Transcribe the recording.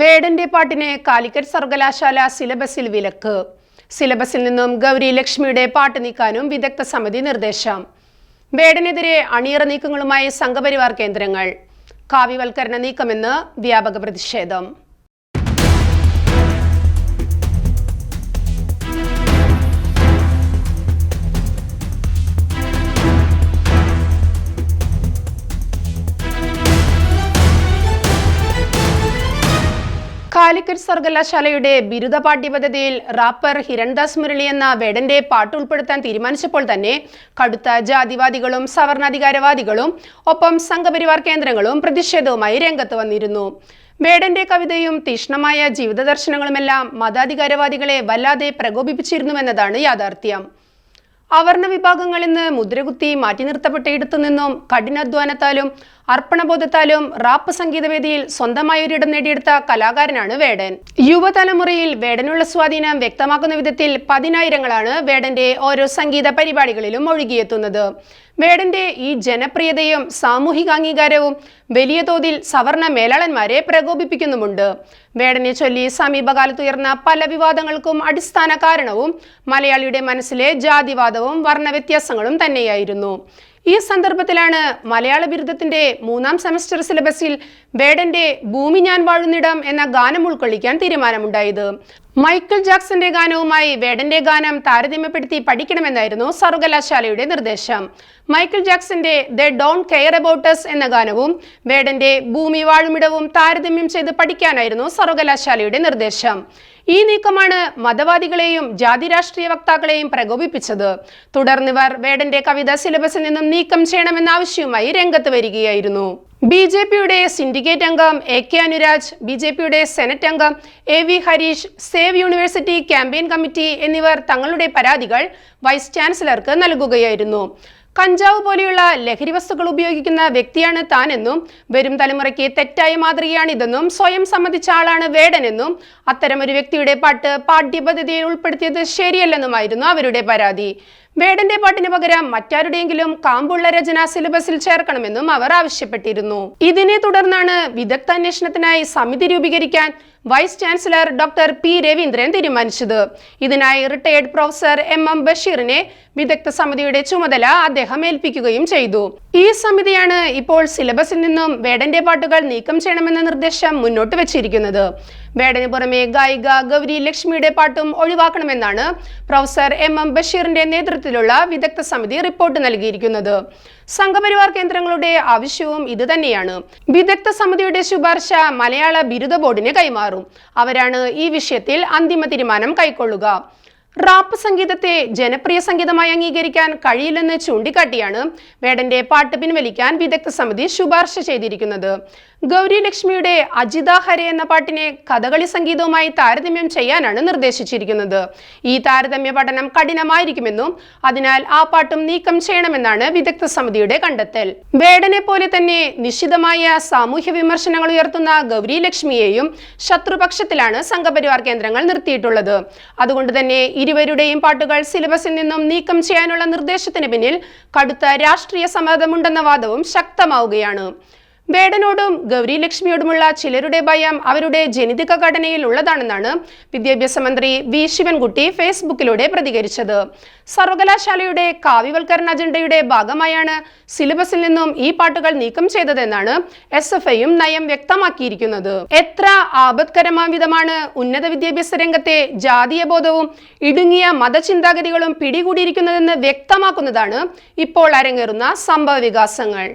വേടന്റെ പാട്ടിന് കാലിക്കറ്റ് സർവകലാശാല സിലബസിൽ വിലക്ക്. സിലബസിൽ നിന്നും ഗൗരി ലക്ഷ്മിയുടെ പാട്ട് നീക്കാനും വിദഗ്ധ സമിതി നിർദ്ദേശം. വേടനെതിരെ അണിയറ നീക്കങ്ങളുമായി സംഘപരിവാർ കേന്ദ്രങ്ങൾ. കാവ്യവൽക്കരണ നീക്കമെന്ന് വ്യാപക പ്രതിഷേധം. കാലിക്കറ്റ് സർവകലാശാലയുടെ ബിരുദ പാഠ്യപദ്ധതിയിൽ റാപ്പർ ഹിരൺദാസ് മുരളി എന്ന വേടന്റെ പാട്ട് ഉൾപ്പെടുത്താൻ തീരുമാനിച്ചപ്പോൾ തന്നെ കടുത്ത ജാതിവാദികളും സവർണാധികാരവാദികളും ഒപ്പം സംഘപരിവാർ കേന്ദ്രങ്ങളും പ്രതിഷേധവുമായി രംഗത്ത് വന്നിരുന്നു. വേടന്റെ കവിതയും തീഷ്ണമായ ജീവിത ദർശനങ്ങളുമെല്ലാം മതാധികാരവാദികളെ വല്ലാതെ പ്രകോപിപ്പിച്ചിരുന്നുവെന്നതാണ് യാഥാർത്ഥ്യം. അവർണ വിഭാഗങ്ങളിൽ നിന്ന് മുദ്രകുത്തി മാറ്റി നിർത്തപ്പെട്ട ഇടത്തു നിന്നും കഠിനാധ്വാനത്താലും അർപ്പണബോധത്താലും റാപ്പ് സംഗീതവേദിയിൽ സ്വന്തമായ ഒരിടം നേടിയെടുത്ത കലാകാരനാണ് വേടൻ. യുവതലമുറയിൽ വേടനുള്ള സ്വാധീനം വ്യക്തമാക്കുന്ന വിധത്തിൽ പതിനായിരങ്ങളാണ് വേടന്റെ ഓരോ സംഗീത പരിപാടികളിലും ഒഴുകിയെത്തുന്നത്. വേടന്റെ ഈ ജനപ്രിയതയും സാമൂഹിക അംഗീകാരവും വലിയ തോതിൽ സവർണ മേലാളന്മാരെ പ്രകോപിപ്പിക്കുന്നുമുണ്ട്. വേടനെ ചൊല്ലി സമീപകാലത്തുയർന്ന പല വിവാദങ്ങൾക്കും അടിസ്ഥാന കാരണവും മലയാളിയുടെ മനസ്സിലെ ജാതിവാദവും വർണവ്യത്യാസങ്ങളും തന്നെയായിരുന്നു. ഈ സന്ദർഭത്തിലാണ് മലയാള ബിരുദത്തിന്റെ മൂന്നാം സെമസ്റ്റർ സിലബസിൽ ബേഡന്റെ ഭൂമി ഞാൻ വാഴുന്നിടം എന്ന ഗാനം ഉൾക്കൊള്ളിക്കാൻ തീരുമാനമുണ്ടായത്. മൈക്കിൾ ജാക്സന്റെ ഗാനവുമായി വേടന്റെ ഗാനം താരതമ്യപ്പെടുത്തി പഠിക്കണമെന്നായിരുന്നു സർവകലാശാലയുടെ നിർദ്ദേശം. Michael ജാക്സന്റെ the don't care about us എന്ന ഗാനവും വേടന്റെ ഭൂമി വാഴുമിടവും താരതമ്യം ചെയ്ത് പഠിക്കാനായിരുന്നു സർവകലാശാലയുടെ നിർദ്ദേശം. ഈ നീക്കമാണ് മതവാദികളെയും ജാതി രാഷ്ട്രീയ വക്താക്കളെയും പ്രകോപിപ്പിച്ചത്. തുടർന്നിവർ വേടന്റെ കവിത സിലബസിൽ നിന്നും നീക്കം ചെയ്യണമെന്ന ആവശ്യവുമായി രംഗത്ത് വരികയായിരുന്നു. ബി ജെ പിയുടെ സിൻഡിക്കേറ്റ് അംഗം A K Anuraj B J പിയുടെ സെനറ്റ് അംഗം A V Harish save university campaign committee എന്നിവർ തങ്ങളുടെ പരാതികൾ വൈസ് ചാൻസലർക്ക് നൽകുകയായിരുന്നു. കഞ്ചാവ് പോലെയുള്ള ലഹരി വസ്തുക്കൾ ഉപയോഗിക്കുന്ന വ്യക്തിയാണ് താനെന്നും വരും തലമുറയ്ക്ക് തെറ്റായ മാതൃകയാണിതെന്നും സ്വയം സമ്മതിച്ച ആളാണ് വേടനെന്നും അത്തരമൊരു വ്യക്തിയുടെ പാട്ട് പാഠ്യപദ്ധതിയിൽ ഉൾപ്പെടുത്തിയത് ശരിയല്ലെന്നുമായിരുന്നു അവരുടെ പരാതി. വേടന്റെ പാട്ടിന് പകരം മറ്റാരുടെയെങ്കിലും കാമ്പുള്ള രചന സിലബസിൽ ചേർക്കണമെന്നും അവർ ആവശ്യപ്പെട്ടിരുന്നു. ഇതിനെ തുടർന്നാണ് വിദഗ്ധ അന്വേഷണത്തിനായി സമിതി രൂപീകരിക്കാൻ vice chancellor doctor P Raveendran തീരുമാനിച്ചത്. ഇതിനായി റിട്ടയേർഡ് പ്രൊഫസർ എം എം ബഷീറിനെ വിദഗ്ധ സമിതിയുടെ ചുമതല അദ്ദേഹം ഏൽപ്പിക്കുകയും ചെയ്തു. ഈ സമിതിയാണ് ഇപ്പോൾ സിലബസിൽ നിന്നും വേടന്റെ പാട്ടുകൾ നീക്കം ചെയ്യണമെന്ന നിർദ്ദേശം മുന്നോട്ട് വെച്ചിരിക്കുന്നത്. വേടന് പുറമെ ഗായിക ഗൗരി ലക്ഷ്മിയുടെ പാട്ടും ഒഴിവാക്കണമെന്നാണ് പ്രൊഫസർ എം എം ബഷീറിന്റെ നേതൃത്വത്തിലുള്ള വിദഗ്ധ സമിതി റിപ്പോർട്ട് നൽകിയിരിക്കുന്നത്. സംഘപരിവാർ കേന്ദ്രങ്ങളുടെ ആവശ്യവും ഇതുതന്നെയാണ്. വിദഗ്ധ സമിതിയുടെ ശുപാർശ മലയാള ബിരുദ ബോർഡിന് കൈമാറും. അവരാണ് ഈ വിഷയത്തിൽ അന്തിമ തീരുമാനം കൈക്കൊള്ളുക. റാപ്പ് സംഗീതത്തെ ജനപ്രിയ സംഗീതമായി അംഗീകരിക്കാൻ കഴിയില്ലെന്ന് ചൂണ്ടിക്കാട്ടിയാണ് വേടന്റെ പാട്ട് പിൻവലിക്കാൻ വിദഗ്ധ സമിതി ശുപാർശ ചെയ്തിരിക്കുന്നത്. ഗൗരി ലക്ഷ്മിയുടെ അജിത ഹരെ എന്ന പാട്ടിനെ കഥകളി സംഗീതവുമായി താരതമ്യം ചെയ്യാനാണ് നിർദ്ദേശിച്ചിരിക്കുന്നത്. ഈ താരതമ്യ പഠനം കഠിനമായിരിക്കുമെന്നും അതിനാൽ ആ പാട്ടും നീക്കം ചെയ്യണമെന്നാണ് വിദഗ്ധ സമിതിയുടെ കണ്ടെത്തൽ. വേടനെ പോലെ തന്നെ നിശ്ചിതമായ സാമൂഹ്യ വിമർശനങ്ങൾ ഉയർത്തുന്ന ഗൗരി ലക്ഷ്മിയെയും ശത്രുപക്ഷത്തിലാണ് സംഘപരിവാർ കേന്ദ്രങ്ങൾ നിർത്തിയിട്ടുള്ളത്. അതുകൊണ്ട് തന്നെ ഇരുവരുടെയും പാട്ടുകൾ സിലബസിൽ നിന്നും നീക്കം ചെയ്യാനുള്ള നിർദ്ദേശത്തിന് പിന്നിൽ കടുത്ത രാഷ്ട്രീയ സമ്മർദ്ദമുണ്ടെന്ന വാദവും ശക്തമാവുകയാണ്. വേടനോടും ഗൗരി ലക്ഷ്മിയോടുമുള്ള ചിലരുടെ ഭയം അവരുടെ ജനിതക ഘടനയിൽ ഉള്ളതാണെന്നാണ് വിദ്യാഭ്യാസ മന്ത്രി വി ശിവൻകുട്ടി ഫേസ്ബുക്കിലൂടെ പ്രതികരിച്ചത്. സർവകലാശാലയുടെ കാവ്യവൽക്കരണ അജണ്ടയുടെ ഭാഗമായാണ് സിലബസിൽ നിന്നും ഈ പാട്ടുകൾ നീക്കം ചെയ്തതെന്നാണ് എസ് എഫ് ഐയും നയം വ്യക്തമാക്കിയിരിക്കുന്നത്. എത്ര ആപത്കരമാവിധമാണ് ഉന്നത വിദ്യാഭ്യാസ രംഗത്തെ ജാതീയ ബോധവും ഇടുങ്ങിയ മതചിന്താഗതികളും പിടികൂടിയിരിക്കുന്നതെന്ന് വ്യക്തമാക്കുന്നതാണ് ഇപ്പോൾ അരങ്ങേറുന്ന സംഭവ വികാസങ്ങൾ